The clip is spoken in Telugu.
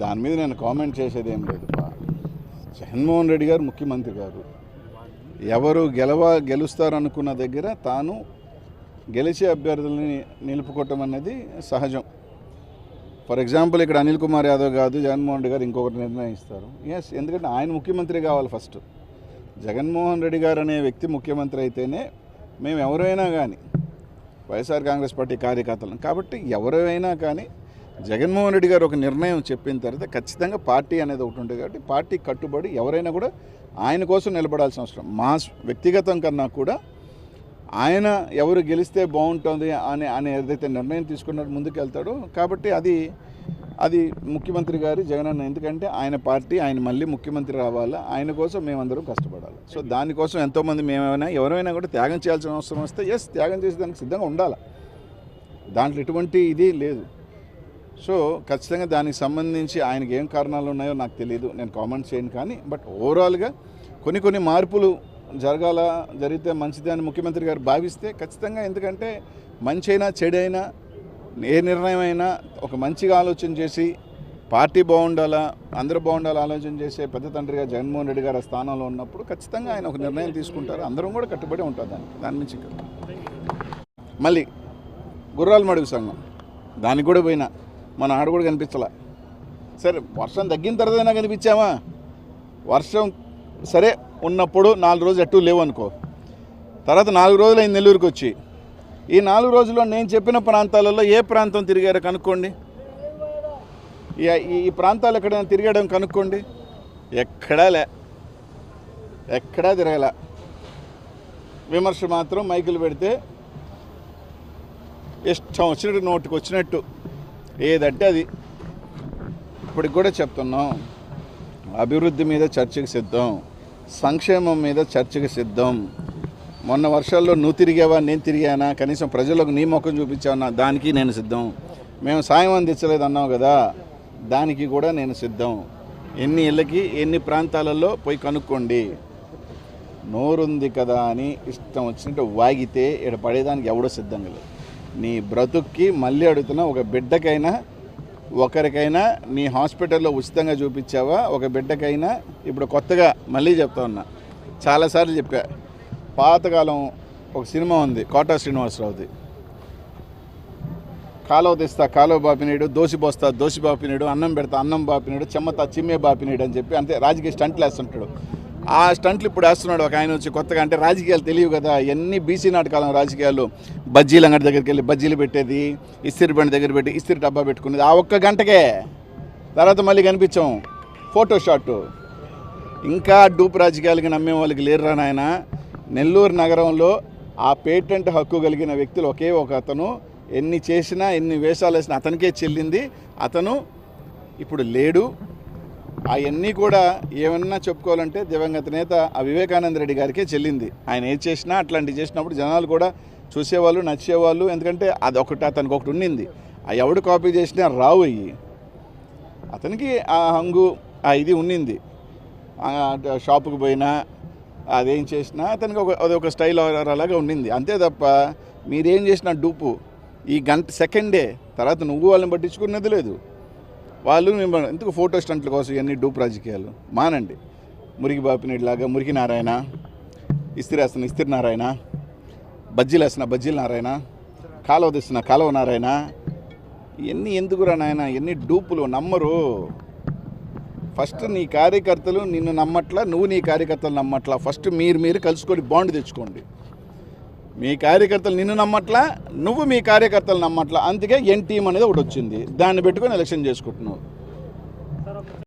దాని మీద నేను కామెంట్ చేసేది ఏం లేదు బా. జగన్మోహన్ రెడ్డి గారు ముఖ్యమంత్రి గారు. ఎవరు గెలవ గెలుస్తారనుకున్న దగ్గర తాను గెలిచే అభ్యర్థులని నిలుపుకోవటం అనేది సహజం. ఫర్ ఎగ్జాంపుల్ ఇక్కడ అనిల్ కుమార్ యాదవ్ కాదు జగన్మోహన్ రెడ్డి గారు ఇంకొకటి నిర్ణయిస్తారు. ఎస్ ఎందుకంటే ఆయన ముఖ్యమంత్రి కావాలి ఫస్ట్ జగన్మోహన్ రెడ్డి గారు అనే వ్యక్తి ముఖ్యమంత్రి అయితేనే మేము ఎవరైనా కానీ వైఎస్ఆర్ కాంగ్రెస్ పార్టీ కార్యకర్తలను కాబట్టి ఎవరైనా కానీ జగన్మోహన్ రెడ్డి గారు ఒక నిర్ణయం చెప్పిన తర్వాత ఖచ్చితంగా పార్టీ అనేది ఒకటి ఉంటుంది కాబట్టి పార్టీ కట్టుబడి ఎవరైనా కూడా ఆయన కోసం నిలబడాల్సిన అవసరం. మా వ్యక్తిగతం కన్నా కూడా ఆయన ఎవరు గెలిస్తే బాగుంటుంది అని అని ఏదైతే నిర్ణయం తీసుకున్నట్టు ముందుకు వెళ్తాడో కాబట్టి అది అది ముఖ్యమంత్రి గారి జగన్ అన్న ఎందుకంటే ఆయన పార్టీ ఆయన మళ్ళీ ముఖ్యమంత్రి రావాలా ఆయన కోసం మేమందరం కష్టపడాలి. సో దానికోసం ఎంతోమంది మేమైనా ఎవరైనా కూడా త్యాగం చేయాల్సిన అవసరం వస్తే ఎస్ త్యాగం చేసేదానికి సిద్ధంగా ఉండాలి. దాంట్లో ఎటువంటి ఇది లేదు. సో ఖచ్చితంగా దానికి సంబంధించి ఆయనకి ఏం కారణాలు ఉన్నాయో నాకు తెలియదు నేను కామెంట్ చేయను కానీ బట్ ఓవరాల్గా కొన్ని కొన్ని మార్పులు జరగాల జరిగితే మంచిది అని ముఖ్యమంత్రి గారు భావిస్తే ఖచ్చితంగా ఎందుకంటే మంచి అయినా చెడైనా ఏ నిర్ణయం అయినా ఒక మంచిగా ఆలోచన చేసి పార్టీ బాగుండాలా అందరూ బాగుండాలా ఆలోచన చేసే పెద్ద తండ్రిగా జగన్మోహన్ రెడ్డి గారు స్థానంలో ఉన్నప్పుడు ఖచ్చితంగా ఆయన ఒక నిర్ణయం తీసుకుంటారు. అందరం కూడా కట్టుబడి ఉంటారు దానికి దాని నుంచి మళ్ళీ గుర్రాల మడుగు సంఘం. దానికి కూడా పోయినా. మన ఆడ కూడా కనిపించలా. సరే వర్షం తగ్గిన తర్వాతైనా కనిపించామా? వర్షం సరే ఉన్నప్పుడు నాలుగు రోజులు ఎటు లేవు అనుకో తర్వాత నాలుగు రోజులు అయింది నెల్లూరుకి వచ్చి ఈ నాలుగు రోజుల్లో నేను చెప్పిన ప్రాంతాలలో ఏ ప్రాంతం తిరిగారో కనుక్కోండి. ఈ- ఈ- ప్రాంతాలు ఎక్కడైనా తిరిగడం కనుక్కోండి. ఎక్కడా లే. ఎక్కడా తిరగలే. విమర్శ మాత్రం మైకులు పెడితే ఇష్టం వచ్చినట్టు నోటికి వచ్చినట్టు ఏదంటే అది. ఇప్పటికి కూడా చెప్తున్నాం. అభివృద్ధి మీద చర్చకు సిద్ధం. సంక్షేమం మీద చర్చకు సిద్ధం. మొన్న వర్షాల్లో నువ్వు తిరిగావా నేను తిరిగానా? కనీసం ప్రజలకు నీ ముఖం చూపించావన్నా దానికి నేను సిద్ధం. మేము సాయం అందించలేదు అన్నావు కదా దానికి కూడా నేను సిద్ధం. ఎన్ని ఇళ్ళకి ఎన్ని ప్రాంతాలలో పోయి కనుక్కోండి. నోరుంది కదా అని ఇష్టం వచ్చినట్టు వాగితే ఇక్కడ పడేదానికి ఎవడో సిద్ధంగా లేదు. నీ బ్రతుక్కి మళ్ళీ అడుగుతున్నా ఒక బిడ్డకైనా ఒకరికైనా నీ హాస్పిటల్లో ఉచితంగా చూపించావా? ఒక బిడ్డకైనా? ఇప్పుడు కొత్తగా మళ్ళీ చెప్తా ఉన్నా. చాలాసార్లు చెప్పా. పాతకాలం ఒక సినిమా ఉంది కోటా శ్రీనివాసరావుది. కాలువ తీస్తా కాలువ బాపినీడు దోసి పోస్తా దోసి బాపినీడు అన్నం పెడతా అన్నం బాపినీడు చెమ్మతా చిమ్మే బాపినీడు అని చెప్పి అంతే రాజకీయ స్టంట్లు వేస్తుంటాడు ఆ స్టంట్లు ఇప్పుడు వేస్తున్నాడు ఒక ఆయన వచ్చి కొత్తగా. అంటే రాజకీయాలు తెలియవు కదా. ఎన్ని బీసీ నాటకాలం రాజకీయాలు. బజ్జీల అంగడి దగ్గరికి వెళ్ళి బజ్జీలు పెట్టేది ఇస్తిరి బండి దగ్గర పెట్టి ఇస్తిరి డబ్బా పెట్టుకునేది. ఆ ఒక్క గంటకే. తర్వాత మళ్ళీ కనిపించాం. ఫోటోషాట్ ఇంకా డూప్ రాజకీయాలకి నమ్మే వాళ్ళకి లేరురా నాయన. నెల్లూరు నగరంలో ఆ పేటెంట్ హక్కు కలిగిన వ్యక్తులు ఒకే ఒక అతను. ఎన్ని చేసినా ఎన్ని వేషాలు వేసినా అతనికే చెల్లింది. అతను ఇప్పుడు లేడు. అవన్నీ కూడా ఏమన్నా చెప్పుకోవాలంటే దివంగత నేత ఆ వివేకానంద రెడ్డి గారికే చెల్లింది. ఆయన ఏది చేసినా అట్లాంటివి చేసినప్పుడు జనాలు కూడా చూసేవాళ్ళు నచ్చేవాళ్ళు. ఎందుకంటే అది ఒకటి అతనికి ఒకటి ఉండింది ఆ ఎవడు కాపీ చేసినా రావు అయ్యి. అతనికి ఆ హంగు ఆ ఇది ఉండింది షాపుకి పోయినా అదేం చేసినా అతనికి ఒక అదొక స్టైల్ అలాగా ఉండింది అంతే తప్ప మీరేం చేసినా డూపు. ఈ గంట సెకండే తర్వాత నువ్వు వాళ్ళని పట్టించుకున్నది లేదు. వాళ్ళు మిమ్మల్ని ఎందుకు ఫోటో స్టంట్ల కోసం ఇవన్నీ డూప్ రాజకీయాలు? మానండి. మురికి బాపినీడిలాగా మురికి నారాయణ ఇస్త్రీ వేస్తున్న ఇస్త్రీ నారాయణ బజ్జీలు వేస్తున్న బజ్జీల నారాయణ కాలువ తెస్తున్న కాలువ నారాయణ ఇవన్నీ ఎందుకురా నాయన? ఎన్ని డూపులు నమ్మరు. ఫస్ట్ నీ కార్యకర్తలు నిన్ను నమ్మట్లా నువ్వు నీ కార్యకర్తలు నమ్మట్లా. ఫస్ట్ మీరు మీరు కలుసుకొని బాండ్ తెచ్చుకోండి. మీ కార్యకర్తలు నిన్ను నమ్మట్లా నువ్వు మీ కార్యకర్తలు నమ్మట్లా. అందుకే ఎన్ టీం అనేది ఒకటి వచ్చింది. దాన్ని పెట్టుకొని ఎలక్షన్ చేసుకుంటున్నావు.